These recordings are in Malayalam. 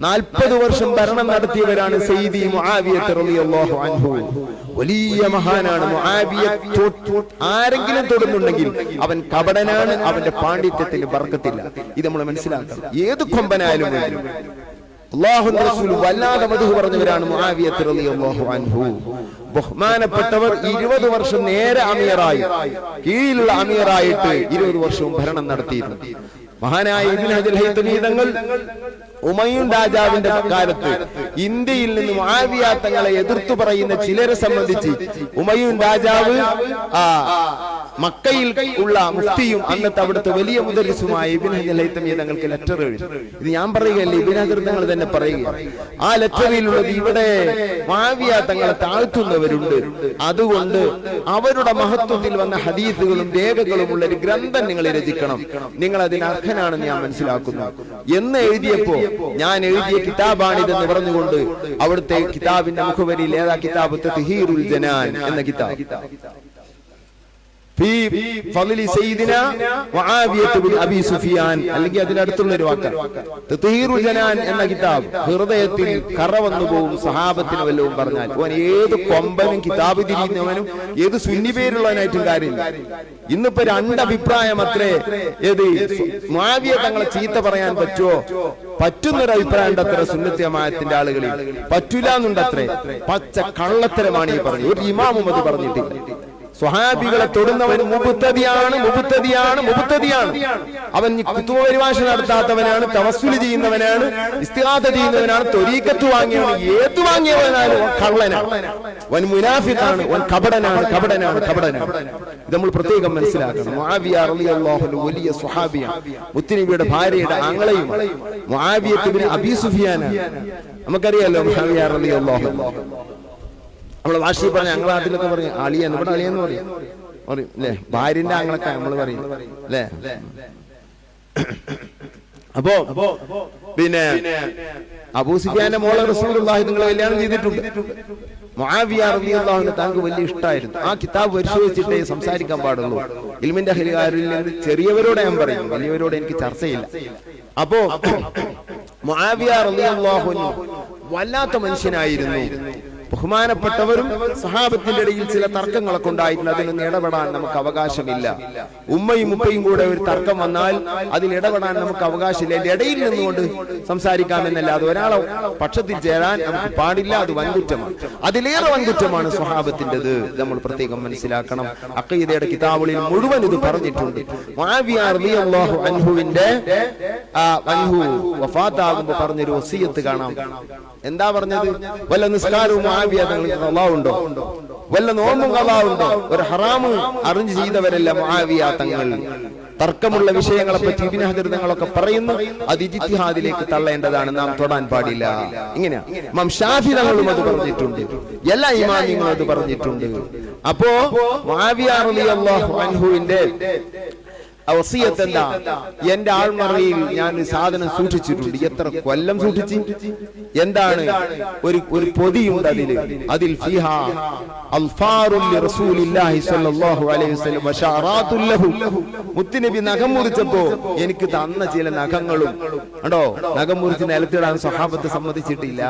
നാൽപ്പത് വർഷം ഭരണം നടത്തിയവരാണ് സെയ്ദി റളിയല്ലാഹു അൻഹു. വലിയ മഹാനാണ് ആരെങ്കിലും തൊടുന്നുണ്ടെങ്കിൽ അവൻ കപടനാണ് അവന്റെ പാണ്ഡിത്യത്തിന് ബർക്കത്തില്ല. ഇത് നമ്മൾ മനസ്സിലാക്കണം. ഏത് കൊമ്പനായാലും അള്ളാഹു റസൂൽ വല്ലാതെ മധു പറഞ്ഞവരാണ് റളിയല്ലാഹു അൻഹു. ബഹുമാനപ്പെട്ടവർ ഇരുപത് വർഷം നേരെ അമീറായി. കീഴിലുള്ള അമീറായിട്ട് ഇരുപത് വർഷവും ഭരണം നടത്തിയിരുന്നു. മഹാനായ തങ്ങൾ ഉമയൂൻ രാജാവിന്റെ കാലത്ത് ഇന്ത്യയിൽ നിന്ന് മാവിയാത്തങ്ങളെ തങ്ങളെ എതിർത്തു പറയുന്ന ചിലരെ സംബന്ധിച്ച് ഉമയും രാജാവ് ആ മക്കയിൽ ഉള്ള മുഫ്തിയും അന്നത്തെ അവിടുത്തെ വലിയ മുദരിസുമായ ഹൈത്തമി തങ്ങൾക്ക് ലെറ്റർ എഴുതി. ഇത് ഞാൻ പറയുകയല്ല ഇബിനാകൃതങ്ങൾ തന്നെ പറയുക. ആ ലെറ്ററിലുള്ളത് ഇവിടെ മാവിയ തങ്ങളെ താഴ്ത്തുന്നവരുണ്ട്. അതുകൊണ്ട് അവരുടെ മഹത്വത്തിൽ വന്ന ഹദീസുകളും രേഖകളും ഉള്ള ഒരു ഗ്രന്ഥം നിങ്ങൾ രചിക്കണം. നിങ്ങൾ അതിന് അർഹനാണെന്ന് ഞാൻ മനസ്സിലാക്കുന്നു. എന്ന് എഴുതിയപ്പോ ഞാൻ എഴുതിയ കിതാബാണിതെന്ന് പറഞ്ഞുകൊണ്ട് അവിടുത്തെ കിതാബിന്റെ മുഖവരിയിൽ ഏതാ കിതാബ് ജനാൻ എന്ന കിതാബ്. അല്ലെങ്കിൽ അതിനടുത്തുള്ള ഒരു വാക്ക്. തത്ഹീറുൽ ജനാൻ എന്ന കിതാബ് ഹൃദയത്തിൽ കറ വന്നു പോകും സഹാബത്തിന് വല്ലതും പറഞ്ഞാൽ. ഓൻ ഏത് കൊമ്പനും കിതാബ് തിരിയുന്നവനും ഏത് സുന്നി പേരുള്ളവനായിട്ടും കാര്യമില്ല. ഇന്നിപ്പോ രണ്ടഭിപ്രായം അത്രേ. ഏത് മുആവിയ തങ്ങളെ ചീത്ത പറയാൻ പറ്റുമോ പറ്റുന്നൊരു അഭിപ്രായം ഉണ്ട് അത്ര സുന്നത്യമായത്തിന്റെ ആളുകളിൽ. പറ്റൂല എന്നുണ്ടത്രേ പച്ച കള്ളത്തരമാണ് ഈ പറഞ്ഞു ഒരു ഇമാമും അത് പറഞ്ഞിട്ടില്ല. സ്വഹാബികളെ തൊടുന്നവൻ മുബുത്തതിയാണ് മുബുത്തതിയാണ് മുബുത്തതിയാണ് അവൻ പരിഭാഷ നടത്താത്തവനാണ് തവസ്സുൽ ചെയ്യുന്നവനാണ് ഇസ്തിഹാദ ചെയ്യുന്നവനാണ് തൊരീക്കത്ത് വാങ്ങിയവൻ ഏത് വാങ്ങിയവനാണ്? കള്ളനാണ്. വൻ മുനാഫിഖാണ് വൻ കപടനാണ് കപടനാണ് കപടനാണ് ഇത് നമ്മൾ പ്രത്യേകം മനസ്സിലാക്കണം. മുആവിയ റളിയല്ലാഹു വലിയ സ്വഹാബിയാണ്. മുത്തുനബിയുടെ ഭാര്യയുടെ ആങ്ങളെയും മുആവിയത്ത് ഇബ്നു അബീ സുഫിയാനാണ്. നമുക്കറിയാലോ മുആവിയ റളിയല്ലാഹു നമ്മളെ വാശി പറഞ്ഞ ഞങ്ങളെ നാട്ടിലൊക്കെ പറയും. അളിയെന്ന് ഇവിടെ അളിയെന്ന് പറയും. പറയും. അല്ലേ ഭാര്യന്റെ ആങ്ങളൊക്കെ നമ്മൾ പറയും. അല്ലേ അപ്പോ പിന്നെ അബൂസിഫിയാന്റെ മോളെ റസൂലുള്ളാഹി നിങ്ങൾ കല്യാണം ചെയ്തിട്ടുണ്ട്. മുആവിയ റളിയല്ലാഹു താങ്കൾക്ക് വലിയ ഇഷ്ടമായിരുന്നു. ആ കിതാബ് പരിശോധിച്ചിട്ടേ സംസാരിക്കാൻ പാടുള്ളൂ. ഇൽമിന്റെ ഹരികാരിൽ നിന്ന് ചെറിയവരോട് ഞാൻ പറയും. വലിയവരോട് എനിക്ക് ചർച്ചയില്ല. അപ്പോ മുആവിയ റളിയല്ലാഹു വല്ലാത്ത മനുഷ്യനായിരുന്നു. ബഹുമാനപ്പെട്ടവരും സഹാബത്തിന്റെ ഇടയിൽ ചില തർക്കങ്ങളൊക്കെ ഉണ്ടായിരുന്നു. നിന്ന് ഇടപെടാൻ നമുക്ക് അവകാശമില്ല. ഉമ്മയും ഉപ്പയും കൂടെ ഒരു തർക്കം വന്നാൽ അതിൽ ഇടപെടാൻ നമുക്ക് അവകാശമില്ല. അതിന്റെ ഇടയിൽ നിന്നുകൊണ്ട് സംസാരിക്കാമെന്നല്ല. അത് ഒരാളെ പക്ഷത്തിൽ ചേരാൻ നമുക്ക് പാടില്ല. അത് വൻകുറ്റമാണ്. അതിലേറെ വൻകുറ്റമാണ് സ്വഹാബത്തിന്റെത് നമ്മൾ പ്രത്യേകം മനസ്സിലാക്കണം. അക്കീദയുടെ കിതാബുകളിൽ മുഴുവൻ ഇത് പറഞ്ഞിട്ടുണ്ട്. അൻഹുവിന്റെ പറഞ്ഞൊരു കാണാം. എന്താ പറഞ്ഞത്? വല്ല നിസ്കാരവും മുആവിയ തങ്ങൾക്ക് ഖളാവുണ്ടോ വല്ല നോമ്പും കഥാവുണ്ടോ ഒരു ഹറാമ് അറിഞ്ഞു ചെയ്തവരല്ല മുആവിയ തങ്ങൾ തർക്കമുള്ള വിഷയങ്ങളെ പറ്റി തങ്ങളൊക്കെ പറയുന്നു. അത് ഇജിത്തിഹാദിലേക്ക് തള്ളേണ്ടതാണ്. നാം തൊടാൻ പാടില്ല. ഇങ്ങനെയാ? ഇമാം ഷാഫി തങ്ങളും അത് പറഞ്ഞിട്ടുണ്ട്. എല്ലാ ഇമാനിയങ്ങളും അത് പറഞ്ഞിട്ടുണ്ട്. അപ്പോ അൻഹുവിന്റെ വസിയത്ത് എന്താ എന്റെ ആൾമറയിൽ ഞാൻ സാധനം സൂക്ഷിച്ചിട്ടുണ്ട്. എത്ര കൊല്ലം സൂക്ഷിച്ചു? എന്താണ്? ഒരു ഒരു പൊതിയുണ്ട് അതിൽ അതിൽ മുത്തുനബി നഖം മുറിച്ചപ്പോ എനിക്ക് തന്ന ചില നഖങ്ങളും. കണ്ടോ? നഖം മുറിച്ച് നിലത്തിടാൻ സഹാബത്ത് സമ്മതിച്ചിട്ടില്ല.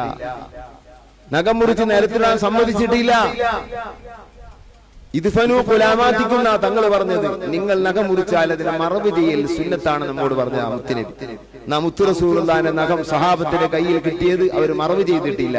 നഖം മുറിച്ച് നിലത്തിടാൻ സമ്മതിച്ചിട്ടില്ല. ഇത് ഫനു കുലാമാത്തിക്കുന്ന തങ്ങൾ പറഞ്ഞത്. നിങ്ങൾ നഖം മുറിച്ചാൽ അതിന് മറവ് ചെയ്യൽ സുന്നത്താണ് നമ്മോട് പറഞ്ഞ മുത്തിനബി. നാം മുത്തുറസൂളുള്ളാന്റെ നഖം സഹാബത്തിന്റെ കയ്യിൽ കിട്ടിയത് അവർ മറവ് ചെയ്തിട്ടില്ല.